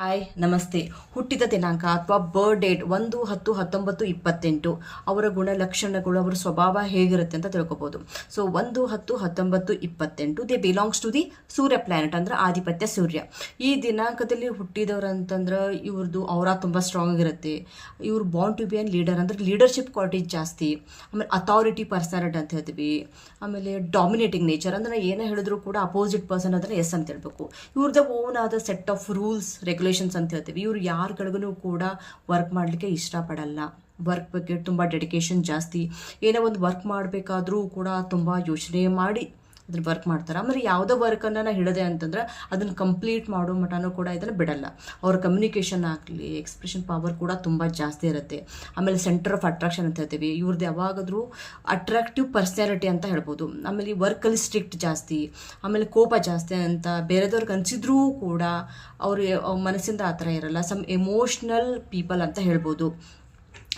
Hi, ನಮಸ್ತೆ. ಹುಟ್ಟಿದ ದಿನಾಂಕ ಅಥವಾ ಬರ್ತ್ ಡೇಟ್ ಒಂದು, ಹತ್ತು, ಹತ್ತೊಂಬತ್ತು, ಇಪ್ಪತ್ತೆಂಟು. ಅವರ ಗುಣಲಕ್ಷಣಗಳು, ಅವರ ಸ್ವಭಾವ ಹೇಗಿರುತ್ತೆ ಅಂತ ತಿಳ್ಕೊಬೋದು. ಸೊ ಒಂದು, ಹತ್ತು, ಹತ್ತೊಂಬತ್ತು, ಇಪ್ಪತ್ತೆಂಟು they belongs to the Surya planet ಅಂದ್ರೆ ಆಧಿಪತ್ಯ ಸೂರ್ಯ. ಈ ದಿನಾಂಕದಲ್ಲಿ ಹುಟ್ಟಿದವರು ಅಂತಂದ್ರೆ ಇವ್ರದ್ದು ಅವರ ತುಂಬ ಸ್ಟ್ರಾಂಗ್ ಆಗಿರುತ್ತೆ ಇವ್ರು bound to be an leader ಅಂದ್ರೆ ಲೀಡರ್ಶಿಪ್ ಕ್ವಾಲಿಟೀಸ್ ಜಾಸ್ತಿ. ಆಮೇಲೆ ಅಥಾರಿಟಿ ಪರ್ಸನಾಲಿಟಿ ಅಂತ ಹೇಳ್ತೀವಿ. ಆಮೇಲೆ ಡಾಮಿನೇಟಿಂಗ್ ನೇಚರ್ ಅಂದ್ರೆ ಏನೇ ಹೇಳಿದ್ರು ಕೂಡ ಅಪೋಸಿಟ್ ಪರ್ಸನ್ ಅದನ್ನ ಎಸ್ ಅಂತ ಹೇಳ್ಬೇಕು. ಇವ್ರದ್ದು ಓನ್ ಆದ ಸೆಟ್ ಆಫ್ ರೂಲ್ಸ್ ರೆಗ್ಯುಲೇಷನ್ಸ್ ಅಂತ ಹೇಳ್ತೀವಿ. ಇವರು ಯಾರ ಕಡೆಗೂ ಕೂಡ ವರ್ಕ್ ಮಾಡಲಿಕ್ಕೆ ಇಷ್ಟಪಡಲ್ಲ. ವರ್ಕ್ ಬಗ್ಗೆ ತುಂಬ ಡೆಡಿಕೇಶನ್ ಜಾಸ್ತಿ. ಏನೋ ಒಂದು ವರ್ಕ್ ಮಾಡಬೇಕಾದ್ರೂ ಕೂಡ ತುಂಬ ಯೋಚನೆ ಮಾಡಿ ಅದ್ರ ವರ್ಕ್ ಮಾಡ್ತಾರೆ. ಆಮೇಲೆ ಯಾವುದೋ ವರ್ಕನ್ನು ನಾನು ಹೇಳಿದೆ ಅಂತಂದ್ರೆ ಅದನ್ನು ಕಂಪ್ಲೀಟ್ ಮಾಡೋ ಮಟನೂ ಕೂಡ ಇದನ್ನು ಬಿಡಲ್ಲ. ಅವ್ರ ಕಮ್ಯುನಿಕೇಷನ್ ಆಗಲಿ ಎಕ್ಸ್ಪ್ರೆಷನ್ ಪವರ್ ಕೂಡ ತುಂಬ ಜಾಸ್ತಿ ಇರುತ್ತೆ. ಆಮೇಲೆ ಸೆಂಟರ್ ಆಫ್ ಅಟ್ರಾಕ್ಷನ್ ಅಂತ ಹೇಳ್ತೀವಿ. ಇವ್ರದ್ದು ಯಾವಾಗಾದರೂ ಅಟ್ರಾಕ್ಟಿವ್ ಪರ್ಸ್ನಾಲಿಟಿ ಅಂತ ಹೇಳ್ಬೋದು. ಆಮೇಲೆ ವರ್ಕಲ್ಲಿ ಸ್ಟ್ರಿಕ್ಟ್ ಜಾಸ್ತಿ, ಆಮೇಲೆ ಕೋಪ ಜಾಸ್ತಿ ಅಂತ ಬೇರೆದವ್ರಿಗೆ ಅನಿಸಿದ್ರೂ ಕೂಡ ಅವ್ರ ಮನಸ್ಸಿಂದ ಆ ಥರ ಇರಲ್ಲ. ಸಮ್ ಎಮೋಷ್ನಲ್ ಪೀಪಲ್ ಅಂತ ಹೇಳ್ಬೋದು.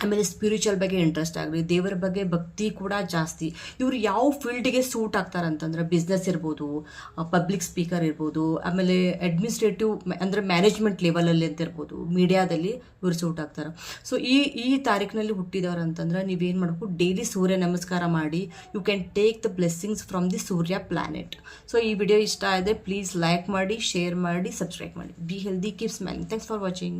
ಆಮೇಲೆ ಸ್ಪಿರಿಚುವಲ್ ಬಗ್ಗೆ ಇಂಟ್ರೆಸ್ಟ್ ಆಗಲಿ, ದೇವರ ಬಗ್ಗೆ ಭಕ್ತಿ ಕೂಡ ಜಾಸ್ತಿ. ಇವರು ಯಾವ ಫೀಲ್ಡಿಗೆ ಸೂಟ್ ಆಗ್ತಾರೆ ಅಂತಂದ್ರೆ ಬಿಸ್ನೆಸ್ ಇರ್ಬೋದು ಪಬ್ಲಿಕ್ ಸ್ಪೀಕರ್ ಇರ್ಬೋದು, ಆಮೇಲೆ ಅಡ್ಮಿನಿಸ್ಟ್ರೇಟಿವ್ ಅಂದರೆ ಮ್ಯಾನೇಜ್ಮೆಂಟ್ ಲೆವೆಲಲ್ಲಿ ಅಂತ ಇರ್ಬೋದು ಮೀಡಿಯಾದಲ್ಲಿ ಇವರು ಸೂಟ್ ಆಗ್ತಾರೆ. ಸೊ ಈ ಈ ತಾರೀಕಿನಲ್ಲಿ ಹುಟ್ಟಿದವರು ಅಂತಂದ್ರೆ ನೀವೇನು ಮಾಡಬೇಕು ಡೈಲಿ ಸೂರ್ಯ ನಮಸ್ಕಾರ ಮಾಡಿ you can take the blessings from the Surya planet so ಈ ವಿಡಿಯೋ ಇಷ್ಟ ಆದರೆ ಪ್ಲೀಸ್ ಲೈಕ್ ಮಾಡಿ ಶೇರ್ ಮಾಡಿ ಸಬ್ಸ್ಕ್ರೈಬ್ ಮಾಡಿ. Be healthy keep smiling thanks for watching